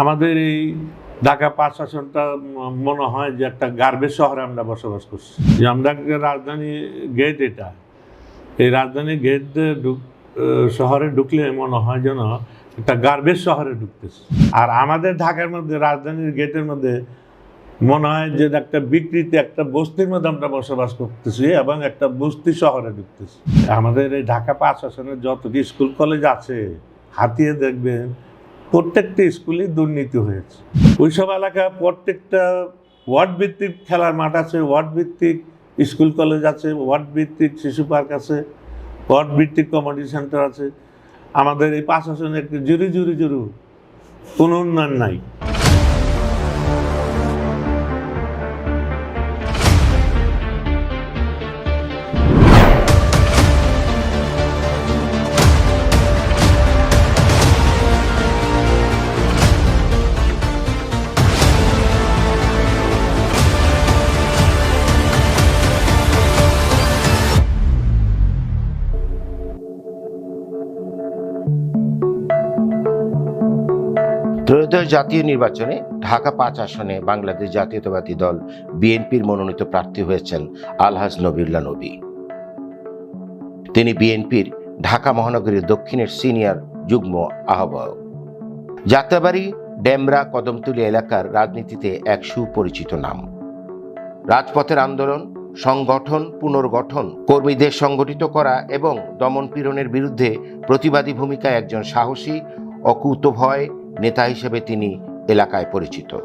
আমাদের এই ঢাকা পাঁচ আসনটা মনে হয় যে একটা গার্বেজ শহরে আমরা বসবাস করছি। যে আমরা রাজধানী গেট এটা। এই রাজধানী গেট শহরে ঢুকলে মনে হয় যেন একটা গার্বেজ শহরে ঢুকতেছে। আর আমাদের ঢাকার মধ্যে, রাজধানীর গেটের মধ্যে মনে হয় যে একটা বিকৃতি, একটা বস্তির মধ্যে আমরা বসবাস করতেছি এবং একটা বস্তি শহরে ঢুকতেছি। আমাদের এই ঢাকা পাঁচ আসনের যত স্কুল, কলেজ আছে, হাতিয়ে দেখবেন প্রত্যেকটা স্কুলে দুর্নীতি হয়েছে। ওইসব এলাকা প্রত্যেকটা ওয়ার্ড ভিত্তিক খেলার মাঠ আছে ওয়ার্ড ভিত্তিক স্কুল কলেজ আছে ওয়ার্ড ভিত্তিক শিশু পার্ক আছে ওয়ার্ড ভিত্তিক কমিউনিটি সেন্টার আছে। আমাদের এই পাঁচ আসনে একটু জুরি জুরি জুরু কোনো উন্নয়ন নাই। ত্রয়োদশ জাতীয় নির্বাচনে ঢাকা পাঁচ আসনে বাংলাদেশ জাতীয়তাবাদী দল বিএনপির মনোনীত প্রার্থী হয়েছেন আলহাজ নবিউল্লাহ নবী। তিনি বিএনপির ঢাকা মহানগরীর দক্ষিণের সিনিয়র যুগ্ম আহ্বায়ক। যাত্রাবাড়ি ডেমরা কদমতলী এলাকার রাজনীতিতে এক সুপরিচিত নাম। রাজপথের আন্দোলন, সংগঠন পুনর্গঠন, কর্মীদের সংগঠিত করা এবং দমন পীড়নের বিরুদ্ধে প্রতিবাদী ভূমিকায় একজন সাহসী, অকুতভয় নেতা হিসেবে তিনি এলাকায় পরিচিত।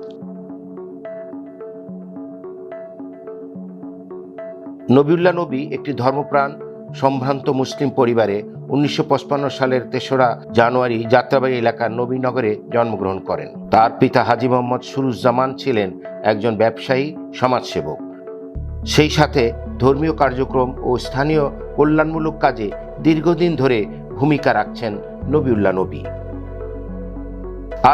নবিউল্লাহ নবী একটি ধর্মপ্রাণ সম্ভ্রান্ত মুসলিম পরিবারে উনিশশো সালের তেসরা জানুয়ারি যাত্রাবাড়ি এলাকার নবীনগরে জন্মগ্রহণ করেন। তার পিতা হাজি মোহাম্মদ সুরুজ্জামান ছিলেন একজন ব্যবসায়ী, সমাজসেবক। সেই সাথে ধর্মীয় কার্যক্রম ও স্থানীয় কল্যাণমূলক কাজে দীর্ঘদিন ধরে ভূমিকা রাখছেন নবিউল্লাহ নবী।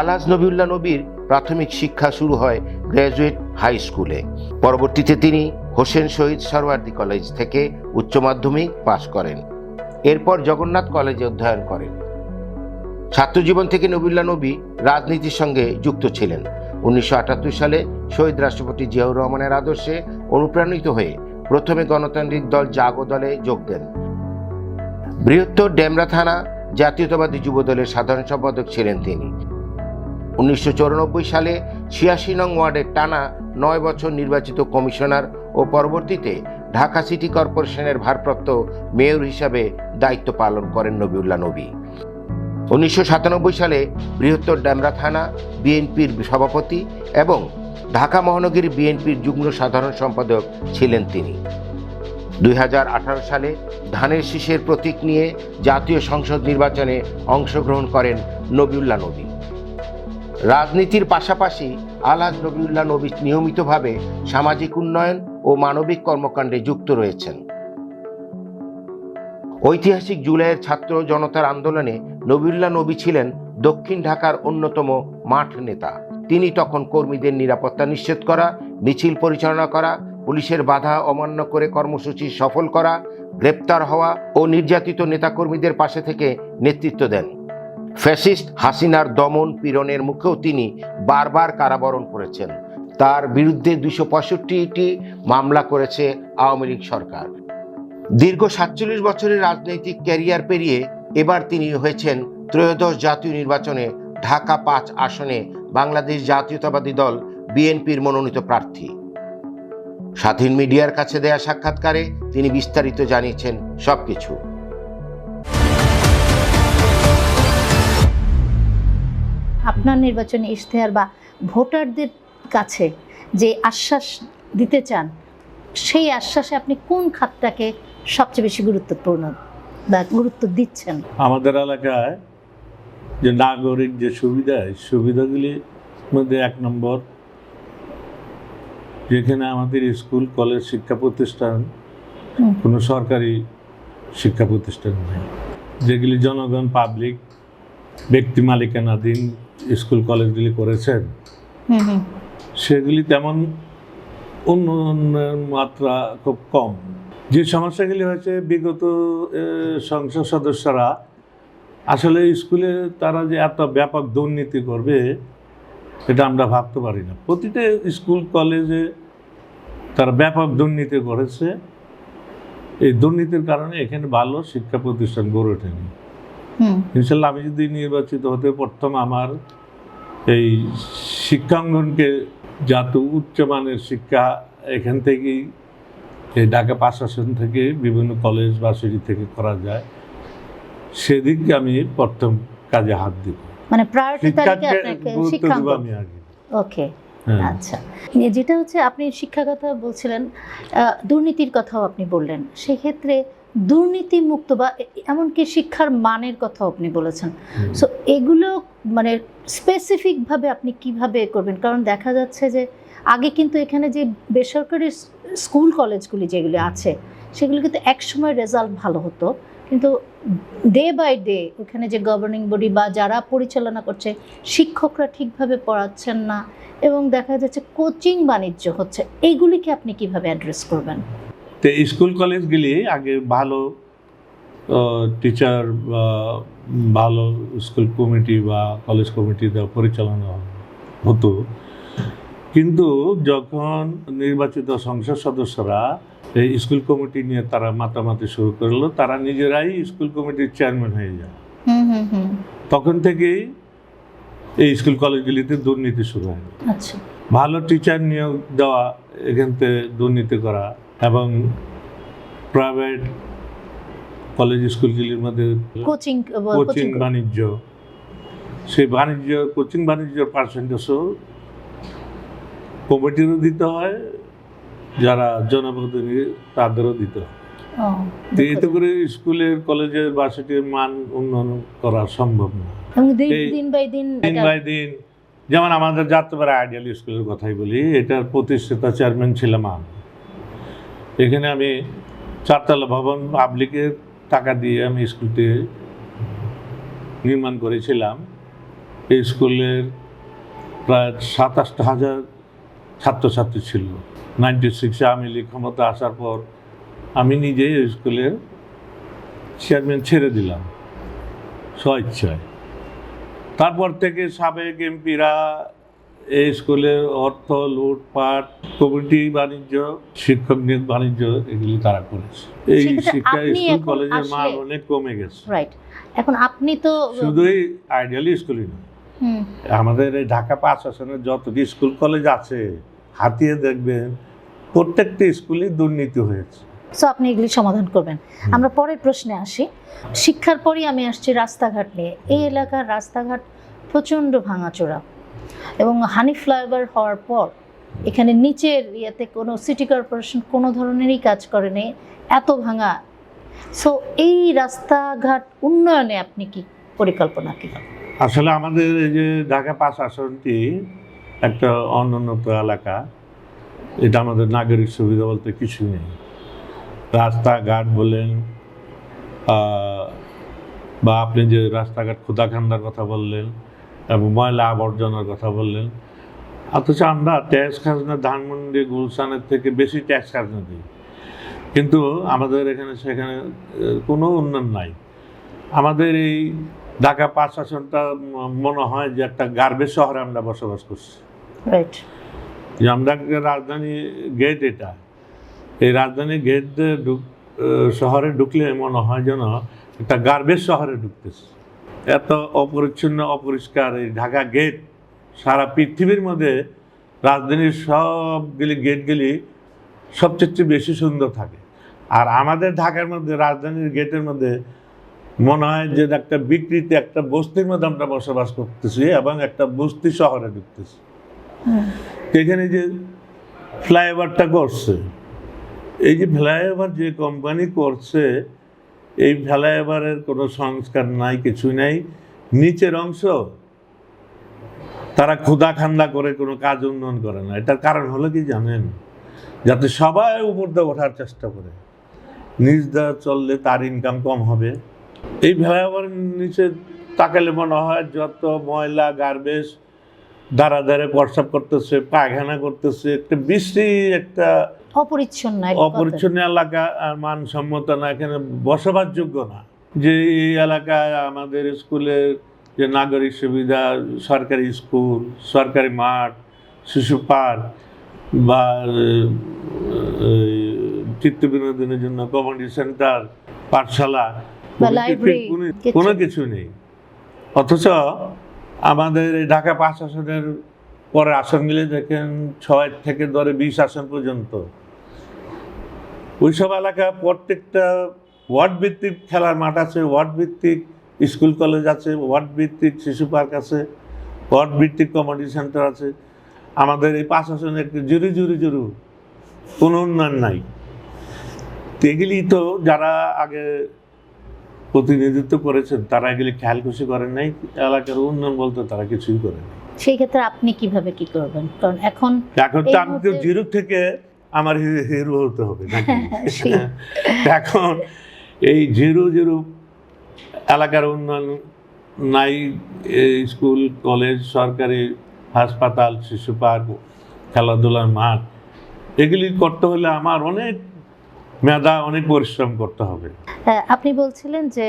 আলহাজ নবিউল্লাহ নবীর প্রাথমিক শিক্ষা শুরু হয় গ্র্যাজুয়েট হাই স্কুলে। পরবর্তীতে তিনি হোসেন শহীদ সরওয়ার্দী কলেজ থেকে উচ্চ মাধ্যমিক পাশ করেন। এরপর জগন্নাথ কলেজে অধ্যয়ন করেন। ছাত্রজীবন থেকে নবিউল্লাহ নবী রাজনীতির সঙ্গে যুক্ত ছিলেন। উনিশশো আটাত্তর সালে শহীদ রাষ্ট্রপতি জিয়াউর রহমানের আদর্শে অনুপ্রাণিত হয়ে প্রথমে গণতান্ত্রিক দল জাগো দলে যোগ দেন। বৃহত্তর ডেমরা থানা জাতীয়তাবাদী যুব দলের সাধারণ সম্পাদক ছিলেন তিনি। উনিশশো চুরানব্বই সালে ছিয়াশি নং ওয়ার্ডের টানা নয় বছর নির্বাচিত কমিশনার ও পরবর্তীতে ঢাকা সিটি কর্পোরেশনের ভারপ্রাপ্ত মেয়র হিসাবে দায়িত্ব পালন করেন নবিউল্লাহ নবী। উনিশশো সাতানব্বই সালে বৃহত্তর ডেমরা থানা, বিএনপির সভাপতি এবং ঢাকা মহানগরী বিএনপির যুগ্ম সাধারণ সম্পাদক ছিলেন তিনি। দুই হাজার আঠারো সালে ধানের শীষের প্রতীক নিয়ে জাতীয় সংসদ নির্বাচনে অংশগ্রহণ করেন নবিউল্লাহ নবী। রাজনীতির পাশাপাশি আলহাজ নবিউল্লাহ নবী নিয়মিতভাবে সামাজিক উন্নয়ন ও মানবিক কর্মকাণ্ডে যুক্ত রয়েছেন। ঐতিহাসিক জুলাইয়ের ছাত্র জনতার আন্দোলনে নবিউল্লাহ নবী ছিলেন দক্ষিণ ঢাকার অন্যতম মাঠ নেতা। তিনি তখন কর্মীদের নিরাপত্তা নিশ্চিত করা, মিছিল পরিচালনা করা, পুলিশের বাধা অমান্য করে কর্মসূচি সফল করা, গ্রেপ্তার হওয়া ও নির্যাতিত নেতাকর্মীদের পাশে থেকে নেতৃত্ব দেন। ফ্যাসিস্ট হাসিনার দমন পীড়নের মুখেও তিনি বারবার কারাবরণ করেছেন। তার বিরুদ্ধে দুশো পঁয়ষট্টিটি মামলা করেছে আওয়ামী লীগ সরকার। দীর্ঘ সাতচল্লিশ বছরের রাজনৈতিক ক্যারিয়ার পেরিয়ে এবার তিনি হয়েছেন ত্রয়োদশ জাতীয় নির্বাচনে ঢাকা পাঁচ আসনে বাংলাদেশ জাতীয়তাবাদী দল বিএনপির মনোনীত প্রার্থী। স্বাধীন মিডিয়ার কাছে দেয়া সাক্ষাৎকারে তিনি বিস্তারিত জানিয়েছেন সবকিছু। আপনার নির্বাচনী ইশতেহার বা ভোটারদের কাছে যে আশ্বাস দিতে চান সেই আশ্বাসে আপনি কোন খাতটাকে সবচেয়ে বেশি গুরুত্বপূর্ণ বা গুরুত্ব দিচ্ছেন? আমাদের এলাকায় যে নাগরিক যে সুবিধা সুবিধাগুলির মধ্যে এক নম্বর যেখানে আমাদের স্কুল কলেজ শিক্ষা প্রতিষ্ঠান কোনো সরকারি শিক্ষা প্রতিষ্ঠান নেই। যেগুলি জনগণ পাবলিক ব্যক্তি মালিকানাধীন স্কুল কলেজগুলি করেছেন সেগুলি তেমন উন্নয়নের মাত্রা খুব কম। যে সমস্যাগুলি হয়েছে বিগত সংসদ সদস্যরা আসলে স্কুলে তারা যে এত ব্যাপক দুর্নীতি করবে এটা আমরা ভাবতে পারি না। প্রতিটা স্কুল কলেজে তারা ব্যাপক দুর্নীতি করেছে। এই দুর্নীতির কারণে এখানে ভালো শিক্ষা প্রতিষ্ঠান গড়ে ওঠেনি। ইনশাল্লাহ আমি যদি নির্বাচিত হতে প্রথম আমার এই শিক্ষাঙ্গনকে যত উচ্চমানের শিক্ষা এখান থেকেই এই ঢাকা প্রশাসন থেকে বিভিন্ন কলেজ ভার্সিটি থেকে করা যায় সেদিকে আমি প্রথম কাজে হাত দিব। মানে প্রায়োরিটি শিক্ষাকে আপনাকে শিক্ষাঙ্গন। আমি আগে। ওকে হ্যাঁ। আচ্ছা। যেটা হচ্ছে আপনি শিক্ষার কথা বলছিলেন দুর্নীতির কথাও আপনি বললেন। সেক্ষেত্রে দুর্নীতি মুক্ত বা এমনকি শিক্ষার মানের কথাও আপনি বলেছেন। সো এগুলো মানে স্পেসিফিকভাবে আপনি কীভাবে করবেন? কারণ দেখা যাচ্ছে যে আগে কিন্তু এখানে যে বেসরকারি স্কুল কলেজগুলি যেগুলি আছে সেগুলো কিন্তু একসময় রেজাল্ট ভালো হতো। কিন্তু ডে বাই ডে ওখানে যে গভর্নিং বডি বা যারা পরিচালনা করছে শিক্ষকরা ঠিকভাবে পড়াচ্ছেন না এবং দেখা যাচ্ছে কোচিং বাণিজ্য হচ্ছে এইগুলিকে আপনি কীভাবে অ্যাড্রেস করবেন? তো স্কুল কলেজগুলি আগে ভালো টিচার বা ভালো স্কুল কমিটি বা কলেজ কমিটি দেওয়া পরিচালনা হতো। কিন্তু যখন নির্বাচিত সংসদ সদস্যরা এই স্কুল কমিটি নিয়ে তারা মাতামাতি শুরু করল তারা নিজেরাই স্কুল কমিটির চেয়ারম্যান হয়ে যায়। তখন থেকেই এই স্কুল কলেজগুলিতে দুর্নীতি শুরু হয়। আচ্ছা। ভালো টিচার নিয়োগ দেওয়া এখান থেকে দুর্নীতি করা এবং প্রাইভেট কলেজ স্কুলগুলির মধ্যে কোচিং কোচিং বাণিজ্য সেই বাণিজ্য কোচিং বাণিজ্যের পার্সেন্টেজও কমিটিরও দিতে হয় যারা জনপ্রতিনিধি তাদেরও দিতে হয়। এতে করে স্কুলের কলেজের ভার্সিটির মান উন্নয়ন করা সম্ভব না। দিন বাই দিন দিন বাই দিন যেমন আমাদের যাত্রাবাড়ি আইডিয়াল স্কুলের কথাই বলি এটার প্রতিষ্ঠাতা চেয়ারম্যান ছিলাম আমি। এখানে আমি চারতলা ভবন পাবলিকের টাকা দিয়ে আমি স্কুলটি নির্মাণ করেছিলাম। এই স্কুলের প্রায় সাতাশটা হাজার ছাত্রছাত্রী ছিল। নাইনটি সিক্সে আমি লীগ ক্ষমতা আসার পর আমি নিজেই এই স্কুলের চেয়ারম্যান ছেড়ে দিলাম, স্বইচ্ছায়। তারপর থেকে সাবেক এমপিরা এই স্কুলের অর্থ লুটপাট কমিটি বাণিজ্য শিক্ষক নিয়োগ বাণিজ্য এগুলি তারা করেছে। এই শিক্ষা স্কুল কলেজের মান অনেক কমে গেছে। রাইট এখন আপনি তো শুধুই আইডিয়ালি স্কুলই আমাদের এই ঢাকা পাঁচ আসনের যত স্কুল কলেজ আছে হাতিয়ে দেখবেন প্রত্যেকটি স্কুলই দুর্নীতি হয়েছে। সো আপনি এগুলি সমাধান করবেন। আমরা পরের প্রশ্নে আসি। শিক্ষার পরই আমি আসছি রাস্তাঘাট নিয়ে। এই এলাকার রাস্তাঘাট প্রচণ্ড ভাঙাচোরা। এবং হানি ফ্লাইওভার হওয়ার পর এখানে নিচের ইয়েতে কোনো সিটি কর্পোরেশন কোনো ধরনেরই কাজ করেনি, এত ভাঙা। সো এই রাস্তাঘাট উন্নয়নে আপনি কি পরিকল্পনা কি? আসলে আমাদের এই যে ঢাকা পাঁচ আসনটি একটা অনুন্নত এলাকা, এটা আমাদের নাগরিক সুবিধা বলতে কিছু নেই। রাস্তাঘাট বলেন বা আপনি যে রাস্তাঘাট ক্ষুদাখান্দার কথা বললেন এবং ময়লা আবর্জনার কথা বললেন। অথচ আমরা ট্যাক্স খাজনা ধানমন্ডি গুলশানের থেকে বেশি ট্যাক্স খাজনা দিই। কিন্তু আমাদের এখানে সেখানে কোনো উন্নয়ন নাই। আমাদের এই ঢাকা পাঁচ আসনটা মনে হয় যে একটা গার্বেজ শহরে আমরা বসবাস করছি। যে আমরা রাজধানী গেট এটা। এই রাজধানী গেট শহরে ঢুকলে মনে হয় যেন একটা গার্বেজ শহরে ঢুকতেছে। এত অপরিচ্ছন্ন অপরিষ্কার এই ঢাকা গেট সারা পৃথিবীর মধ্যে রাজধানীর সবগুলি গেটগুলি সবচেয়ে বেশি সুন্দর থাকে। আর আমাদের ঢাকার মধ্যে রাজধানীর গেটের মধ্যে মনে হয় যে একটা বিকৃতি একটা বস্তির মধ্যে আমরা বসবাস করতেছি এবং একটা বস্তি শহরে ঢুকতেছি। এখানে যে ফ্লাইওভারটা করছে এই যে ফ্লাইওভার যে কোম্পানি করছে এই ফ্লাইওভারের কোনো সংস্কার নাই কিছু নাই। নিচের অংশ, তারা ক্ষুদা খান্দা করে কোনো কাজ উন্নয়ন করে না। এটার কারণ হলো কি জানেন? যাতে সবাই উপর দিয়ে ওঠার চেষ্টা করে। নিচ দিয়ে চললে তার ইনকাম কম হবে। এই ফ্লাইওভার নিচে তাকালে মনে হয় যত ময়লা গার্বেজ দাঁড়া দাঁড়ে প্রস্রাব করতেছে, পায়খানা করতেছে, একটা বৃষ্টি, একটা অপরিচ্ছন্ন অপরিচ্ছন্ন এলাকা আর মানসম্মত না এখানে বসবাসযোগ্য না। যে এই এলাকায় আমাদের স্কুলের যে নাগরিক সুবিধা সরকারি স্কুল সরকারি মাঠ শিশু পার্ক বা চিত্ত বিনোদনের জন্য কমিউনিটি সেন্টার পাঠশালা কোনো কিছু- নেই। অথচ আমাদের এই ঢাকা পাঁচ আসনের পরে আসন মিলে দেখেন ছয় থেকে ধরে বিশ আসন পর্যন্ত ওইসব এলাকা প্রত্যেকটা ওয়ার্ড ভিত্তিক খেলার মাঠ আছে ওয়ার্ড ভিত্তিক স্কুল কলেজ আছে ওয়ার্ড ভিত্তিক শিশু পার্ক আছে ওয়ার্ড ভিত্তিক কমিউনিটি সেন্টার আছে। আমাদের এই পাঁচ আসনে একটু জুরি জুরি জুরু কোনো উন্নয়ন নাই। এগুলি তো যারা আগে প্রতিনিধিত্ব করেছেন তারা এগুলি খেয়াল খুশি করেন নাই এলাকার উন্নয়ন বলতে তারা কিছুই করেন সেই ক্ষেত্রে আপনি কীভাবে কি করবেন? কারণ এখন এখন তো আমি তো জিরো থেকে আমার হিরো হতে হবে নাকি? এখন এই জিরো জিরো এলাকার উন্নয়ন নাই স্কুল কলেজ সরকারি হাসপাতাল শিশু পার্ক খেলাধুলার মাঠ এগুলি করতে হলে আমার অনেক মেধা অনেক পরিশ্রম করতে হবে। আহ, আপনি বলছিলেন যে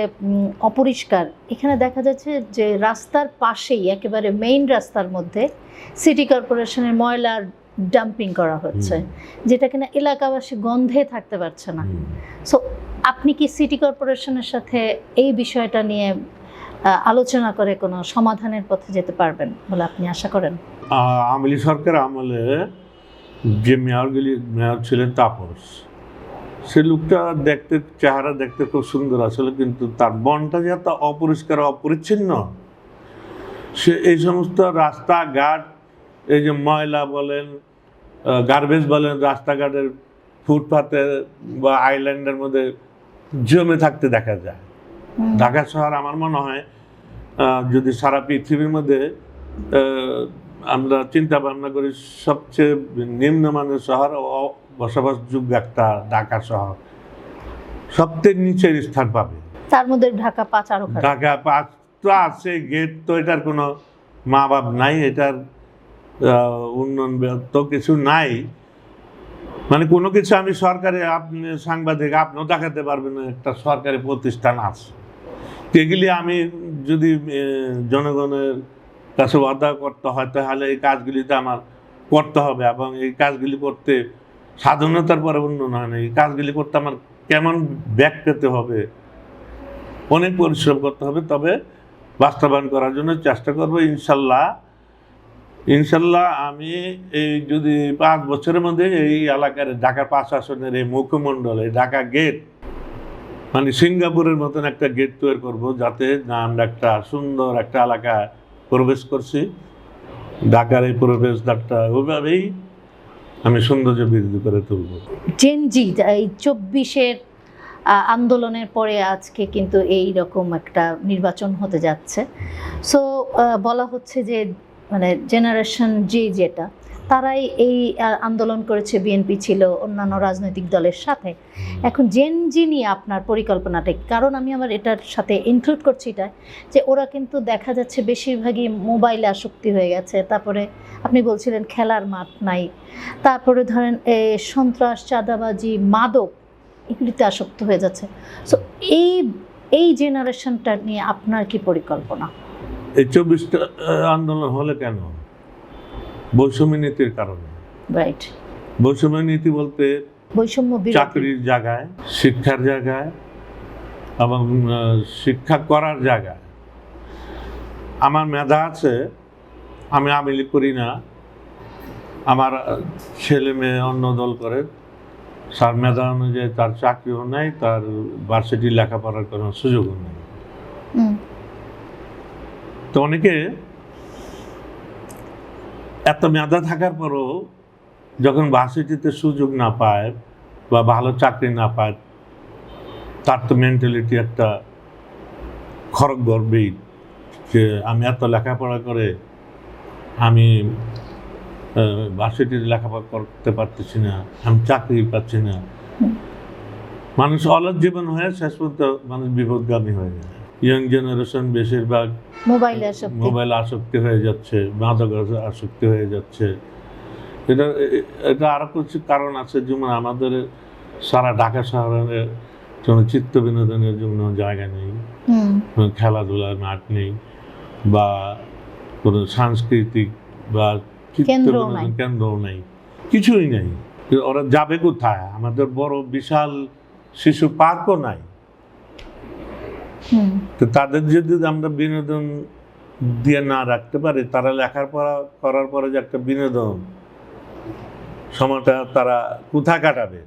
অপরিষ্কার। এখানে দেখা যাচ্ছে যে রাস্তার পাশেই একেবারে মেইন রাস্তার মধ্যে সিটি কর্পোরেশনের ময়লার ডাম্পিং করা হচ্ছে যেটা কিনা এলাকাবাসী গন্ধে থাকতে পারছে না। সো আপনি কি সিটি কর্পোরেশনের সাথে এই বিষয়টা নিয়ে আলোচনা করে কোনো সমাধানের পথে যেতে পারবেন বলে আপনি আশা করেন? আমলি সরকার আমলে যে মেয়রগুলি মেয়র ছিলেন তাপস সে লোকটা দেখতে চেহারা দেখতে খুব সুন্দর আসলে কিন্তু তার মনটা যে এত অপরিষ্কার অপরিচ্ছিন্ন সে এই সমস্ত রাস্তাঘাট এই যে ময়লা বলেন গার্বেজ বলেন রাস্তাঘাটের ফুটপাতে বা আইল্যান্ডের মধ্যে জমে থাকতে দেখা যায়। ঢাকা শহর আমার মনে হয় যদি সারা পৃথিবীর মধ্যে আমরা চিন্তা ভাবনা করি সবচেয়ে নিম্নমানের শহর ও বসবাসযোগ্য একটা ঢাকা শহর। সবচেয়ে নিচের স্থান পাবে। তার মধ্যে ঢাকা পাঁচ আরও ঢাকা পাঁচ তো আছে গেট তো এটার কোনো মা বাপ নাই এটার উন্নয়ন তো কিছু নাই। মানে কোনো কিছু আমি সরকারি আপনি সাংবাদিক, আপনিও দেখাতে পারবেন একটা সরকারি প্রতিষ্ঠান আছে। এগুলি আমি যদি জনগণের কাছে ওয়াদা করতে হয়, তাহলে এই কাজগুলিতে আমার করতে হবে এবং এই কাজগুলি করতে স্বাধীনতার পরে উন্নয়ন হয়। না এই কাজগুলি করতে আমার কেমন ব্যাগ পেতে হবে? অনেক পরিশ্রম করতে হবে, তবে বাস্তবায়ন করার জন্য চেষ্টা করব, ইনশাল্লাহ। ইনশাল্লাহ আমি এই যদি পাঁচ বছরের মধ্যে এই এলাকার ঢাকা পাঁচ আসনের এই মুখমণ্ডল, এই ঢাকা গেট মানে সিঙ্গাপুরের মতন একটা গেট তৈরি করব যাতে না আমরা একটা সুন্দর একটা এলাকা প্রবেশ করছি। ঢাকার এই প্রবেশ দ্বারটা ওইভাবেই আমি সৌন্দর্য বৃদ্ধি করে তুলব। জেনজি এই চব্বিশের আন্দোলনের পরে আজকে কিন্তু এই রকম একটা নির্বাচন হতে যাচ্ছে। সো বলা হচ্ছে যে মানে জেনারেশন জি যেটা তারাই এই আন্দোলন করেছে বিএনপি ছিল অন্যান্য রাজনৈতিক দলের সাথে। এখন জেন জি নিয়ে আপনার পরিকল্পনাটা কারণ আমি আমার এটার সাথে ইনক্লুড করছি এটা যে ওরা কিন্তু দেখা যাচ্ছে বেশিরভাগই মোবাইলে আসক্তি হয়ে গেছে। তারপরে আপনি বলছিলেন খেলার মাঠ নাই। তারপরে ধরেন এ, সন্ত্রাস চাঁদাবাজি মাদক এগুলিতে আসক্ত হয়ে যাচ্ছে। সো এই এই জেনারেশনটা নিয়ে আপনার কি পরিকল্পনা? এই চব্বিশটা আন্দোলন হলে কেন? বৈষম্য নীতির কারণে। রাইট বৈষম্য নীতি বলতে বৈষম্য চাকরির জায়গায় শিক্ষার জায়গায় এবং শিক্ষা করার জায়গায়। আমার মেধা আছে আমি আমিলি করি না। আমার ছেলে মেয়ে অন্য দল করে তার মেধা অনুযায়ী তার চাকরিও নেই তার ভার্সিটি লেখাপড়ার কোনো সুযোগও নেই। তো অনেকে এত মেধা থাকার পরও যখন ভার্সিটিতে সুযোগ না পায় বা ভালো চাকরি না পায়, তার তো মেন্টালিটি একটা খরক গর্বেই যে আমি এত লেখাপড়া করে আমি ভার্সিটিতে লেখাপড়া করতে পারতেছি না, আমি চাকরি পাচ্ছি না। মানুষ অলস জীবন হয়ে শেষ পর্যন্ত মানুষ বিপদগামী হয়ে যায়। ইয়ং জেনারেশন বেশিরভাগ মোবাইলে আসক্তি। মোবাইল আসক্তি হয়ে যাচ্ছে মাদক আসক্তি হয়ে যাচ্ছে। এটা এটা আরও কিছু কারণ আছে যেমন আমাদের সারা ঢাকা শহরের কোনো চিত্ত বিনোদনের জন্য জায়গা নেই খেলাধুলার মাঠ নেই বা কোনো সাংস্কৃতিক বা চিত্ত কেন্দ্রও বিনোদন কেন্দ্রও নেই কিছুই নেই। ওরা যাবে কোথায়? আমাদের বড় বিশাল শিশু পার্কও নাই। তো তাদের যদি আমরা বিনোদন দিয়ে না রাখতে পারি তারা লেখার পড়া করার পরে যে একটা বিনোদন সময়টা তারা কোথায় কাটাবে?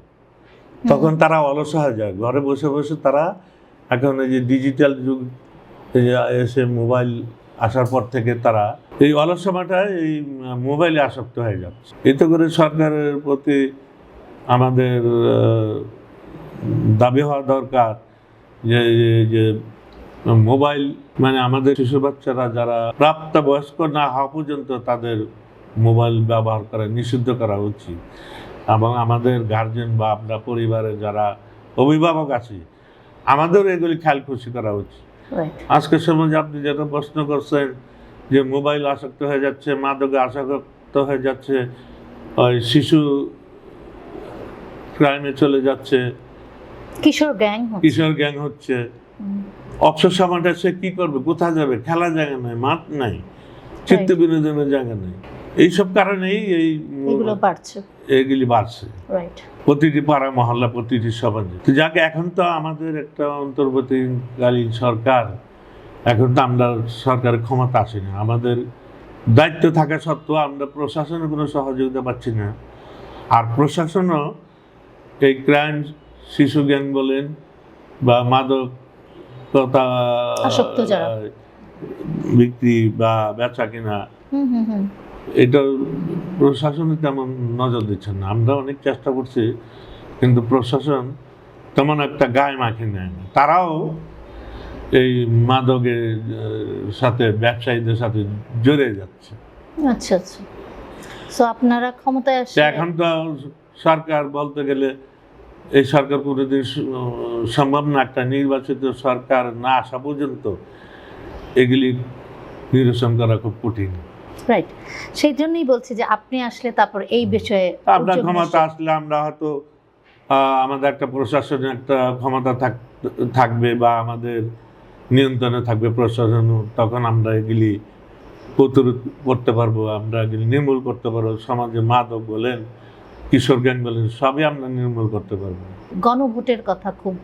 তখন তারা অলস হয়ে যায়। ঘরে বসে বসে তারা এখন এই যে ডিজিটাল যুগ এসে মোবাইল আসার পর থেকে তারা এই অলস সময়টা এই মোবাইলে আসক্ত হয়ে যাচ্ছে। এতে করে সরকারের প্রতি আমাদের দাবি হওয়া দরকার। যে যে- মোবাইল মানে আমাদের শিশু বাচ্চারা যারা প্রাপ্তবয়স্ক না হওয়া পর্যন্ত তাদের মোবাইল ব্যবহার করা নিষিদ্ধ করা উচিত। এবং আমাদের গার্জেন বা আপনার পরিবারের যারা অভিভাবক আছি আমাদেরও এগুলি খেয়াল খুশি করা উচিত। আজকের সমাজে আপনি যেটা প্রশ্ন করছেন যে মোবাইল আসক্ত হয়ে যাচ্ছে মাদকে আসক্ত হয়ে যাচ্ছে ওই শিশু ক্রাইমে চলে যাচ্ছে কিশোর গ্যাং কিশোর গ্যাং হচ্ছে। অবসর সময়টা সে কি করবে? কোথায় যাবে? খেলার জায়গা নাই মাঠ নাই চিত্ত বিনোদনের জায়গা নেই। এইসব কারণেই এই এগুলো বাড়ছে। এগুলি বাড়ছে। প্রতিটি পাড়া মহল্লা প্রতিটি সমাজে তো যাকে এখন তো আমাদের একটা অন্তর্বর্তীকালীন সরকার। এখন তো আমরা সরকারের ক্ষমতা আসে না। আমাদের দায়িত্ব থাকা সত্ত্বেও আমরা প্রশাসনের কোনো সহযোগিতা পাচ্ছি না। আর প্রশাসনও এই ক্রাইম শিশু গ্যাং বলেন বা মাদকতা আসক্ত বিক্রি বা বেচা কিনা এটা প্রশাসন তেমন নজর দিচ্ছেন না। আমরা অনেক চেষ্টা করছি কিন্তু প্রশাসন তেমন একটা গায়ে মাখি নেয় না। তারাও এই মাদকের সাথে ব্যবসায়ীদের সাথে জড়িয়ে যাচ্ছে। আচ্ছা আচ্ছা। সো আপনারা ক্ষমতায় এখন তো সরকার বলতে গেলে এই সরকার কোনোদিন সম্ভব না একটা নির্বাচিত সরকার না আসা পর্যন্ত এগুলি নিরসন করা খুব কঠিন। রাইট সেই জন্যই বলছি যে আপনি আসলে তারপর এই বিষয়ে আমরা উদ্যোগ ক্ষমতা আসলে আমরা হয়তো আমাদের একটা প্রশাসনের একটা ক্ষমতা থাক- থাকবে বা আমাদের নিয়ন্ত্রণে থাকবে প্রশাসন তখন আমরা এগুলি প্রতিরোধ করতে পারব আমরা এগুলি নির্মূল করতে পারব। সমাজে মাদক বলেন কিশোর গ্যাং বলেন সবই আমরা নির্মূল করতে পারব। গণভোটের কথা খুব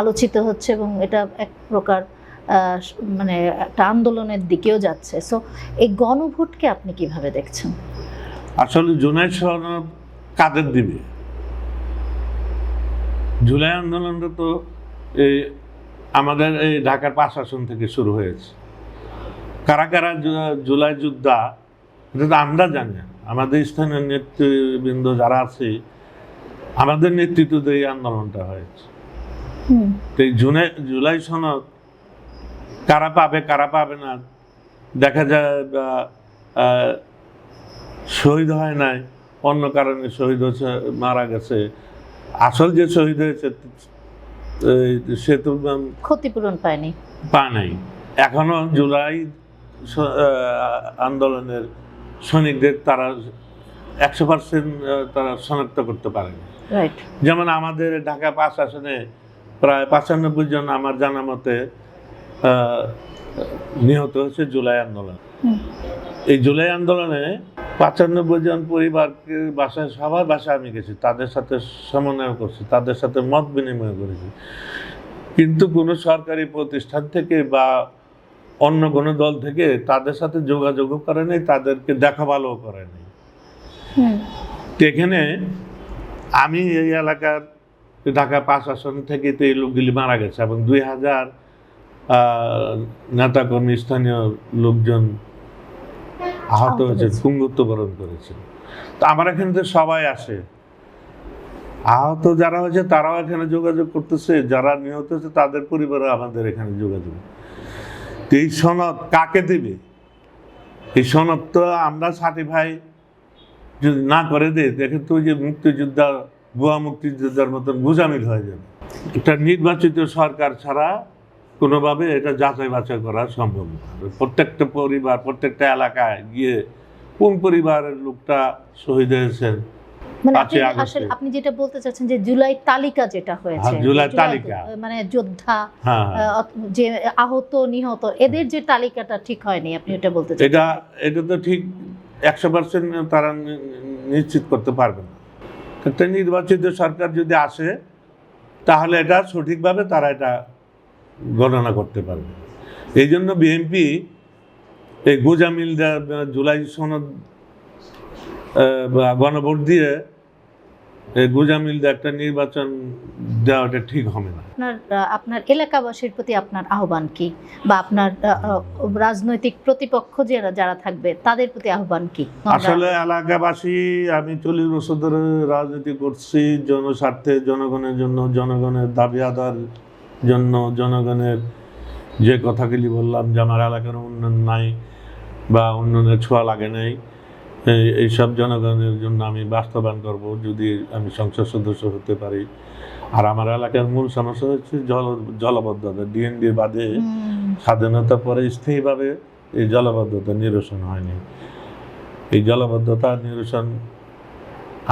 আলোচিত হচ্ছে এবং এটা এক প্রকার মানে একটা আন্দোলনের দিকেও যাচ্ছে। সো এই গণভোটকে আপনি কীভাবে দেখছেন? আসলে জুলাই সনদ কাদের দিবে? জুলাই আন্দোলনটা তো এই আমাদের এই ঢাকার পাঁচ আসন থেকে শুরু হয়েছে। কারা কারা জুলাই যোদ্ধা এটা তো আমরা জানি না। আমাদের স্থানীয় নেতৃবৃন্দ যারা আছে আমাদের নেতৃত্বে এই আন্দোলনটা হয়েছে। তো এই জুলাই জুলাই সনদ কারা পাবে কারা পাবে না দেখা যায় বা, শহীদ হয় নাই অন্য কারণে শহীদ হচ্ছে মারা গেছে। আসল যে শহীদ হয়েছে সে তো ক্ষতিপূরণ পায়নি। পায় নাই। এখনও জুলাই আন্দোলনের সৈনিকদের তারা একশো পার্সেন্ট তারা শনাক্ত করতে পারেনি। যেমন আমাদের ঢাকা পাঁচ আসনে প্রায় পঁচানব্বই জন আমার জানা মতে নিহত হয়েছে জুলাই আন্দোলন। এই জুলাই আন্দোলনে পঁচানব্বই জন পরিবারকে বাসায় সবার বাসায় আমি গেছি তাদের সাথে সমন্বয় করছি তাদের সাথে মত বিনিময় করেছি। কিন্তু কোনো সরকারি প্রতিষ্ঠান থেকে বা অন্য কোনো দল থেকে তাদের সাথে যোগাযোগও করে নেই তাদেরকে দেখা ভালোও করে নেই। এখানে আমি এই এলাকার ঢাকা পাঁচ আসন থেকে তো এই লোকগুলি মারা গেছে এবং দুই হাজার নেতাকর্মী স্থানীয় লোকজন আহত হয়েছে। পুঙ্গত্ব বরণ করেছে। তো আমার এখানে তো সবাই আসে। আহত যারা হয়েছে তারাও এখানে যোগাযোগ করতেছে যারা নিহত হয়েছে তাদের পরিবারও আমাদের এখানে যোগাযোগ। এই সনদ কাকে দিবে? এই সনদ তো আমরা সার্টিফাই যদি না করে দেয় দেখে তো যে মুক্তিযোদ্ধা, ভুয়া মুক্তিযোদ্ধার মতন গুজামিল হয়ে যাবে। একটা নির্বাচিত সরকার ছাড়া কোনোভাবে এটা যাচাই বাছাই করা সম্ভব না। প্রত্যেকটা পরিবার, প্রত্যেকটা এলাকায় গিয়ে কোন পরিবারের লোকটা শহীদ হয়েছেন মানে আপনি আসলে আপনি যেটা বলতে চাচ্ছেন যে জুলাই তালিকা যেটা হয়েছে হ্যাঁ, জুলাই তালিকা। মানে যোদ্ধা হ্যাঁ। যে আহত নিহত এদের যে তালিকাটা ঠিক হয়নি আপনি এটা বলতে চাচ্ছেন? এটা এটা তো ঠিক একশো পার্সেন্ট তারা নিশ্চিত করতে পারবে না। একটা নির্বাচিত সরকার যদি আসে তাহলে এটা সঠিকভাবে তারা এটা গণনা করতে পারবে। এই জন্য বিএনপি এই গুজামিল জুলাই সনদ গণভোট দিয়ে গুজামিল একটা নির্বাচন দেওয়াটা ঠিক হবে না। আপনার আপনার এলাকাবাসীর প্রতি আপনার আহ্বান কি? বা আপনার রাজনৈতিক প্রতিপক্ষ যারা যারা থাকবে তাদের প্রতি আহ্বান কি? আসলে এলাকাবাসী আমি চল্লিশ বছর ধরে রাজনীতি করছি জনস্বার্থে জনগণের জন্য জনগণের দাবি আদার জন্য জনগণের যে কথাগুলি বললাম যে আমার এলাকার উন্নয়ন নাই বা উন্নয়নের ছোঁয়া লাগে নাই এইসব জনগণের জন্য আমি বাস্তবায়ন করব যদি আমি সংসদ সদস্য হতে পারি। আর আমার এলাকার মূল সমস্যা হচ্ছে জল জলবদ্ধতা। ডিএনডি বাদে স্বাধীনতা পরে স্থায়ীভাবে এই জলবদ্ধতা নিরসন হয়নি। এই জলবদ্ধতা নিরসন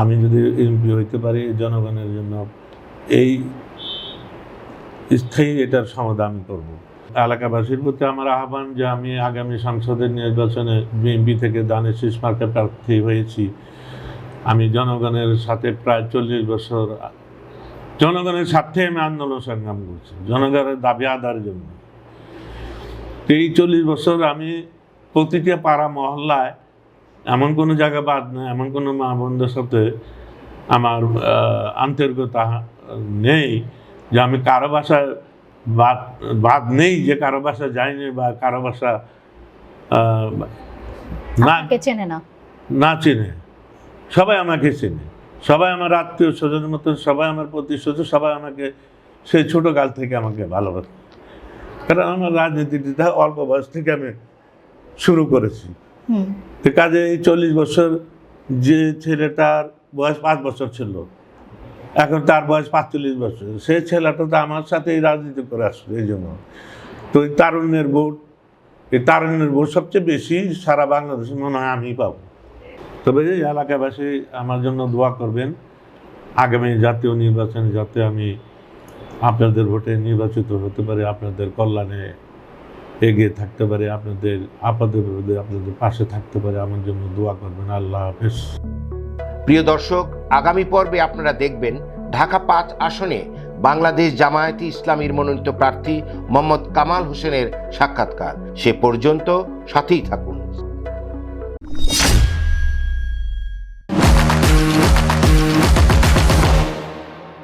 আমি যদি এমপি হইতে পারি জনগণের জন্য এই স্থায়ী এটার সমাধান করব। এলাকাবাসীর প্রতি আমার আহ্বান যে আমি আগামী সংসদের নির্বাচনে বিএনপি থেকে দানের শীষ মার্কে প্রার্থী হয়েছি। আমি জনগণের সাথে প্রায় চল্লিশ বছর, জনগণের স্বার্থে আমি আন্দোলন সংগ্রাম করছি, জনগণের দাবি আদার জন্য। এই চল্লিশ বছর আমি প্রতিটা পাড়া মহল্লায় এমন কোনো জায়গা বাদ না এমন কোনো মা বোনদের সাথে আমার আন্তরিকতা নেই যে আমি কারও বাসায় বাদ বাদ নেই যে কারও বাসা যায়নি বা কারও বাসা না চেনে না। না চিনে। সবাই আমাকে চেনে। সবাই আমার আত্মীয় স্বজনের মতন সবাই আমার প্রতিশ্রুত সবাই আমাকে সেই ছোটো কাল থেকে আমাকে ভালোবাসে। কারণ আমার রাজনীতিটা অল্প বয়স থেকে আমি শুরু করেছি। তো কাজে এই চল্লিশ বছর যে ছেলেটার বয়স পাঁচ বছর ছিল এখন তার বয়স পাঁচচল্লিশ বছর। সে ছেলেটা তো আমার সাথে রাজনীতি করে আসছে এই জন্য। তো এই তারুণ্যের ভোট এই তারুণ্যের ভোট সবচেয়ে বেশি সারা বাংলাদেশে মনে হয় আমি পাব। তবে এই এলাকাবাসী আমার জন্য দোয়া করবেন, আগামী জাতীয় নির্বাচনে যাতে আমি আপনাদের ভোটে নির্বাচিত হতে পারি, আপনাদের কল্যাণে এগিয়ে থাকতে পারি, আপনাদের আপদের আপনাদের পাশে থাকতে পারে, আমার জন্য দোয়া করবেন। আল্লাহ হাফেজ। প্রিয় দর্শক, আগামী পর্বে আপনারা দেখবেন ঢাকা পাঁচ আসনে বাংলাদেশ জামায়াতি ইসলামীর মনোনীত প্রার্থী মোহাম্মদ কামাল হোসেনের সাক্ষাৎকার। সে পর্যন্ত সাথেই থাকুন।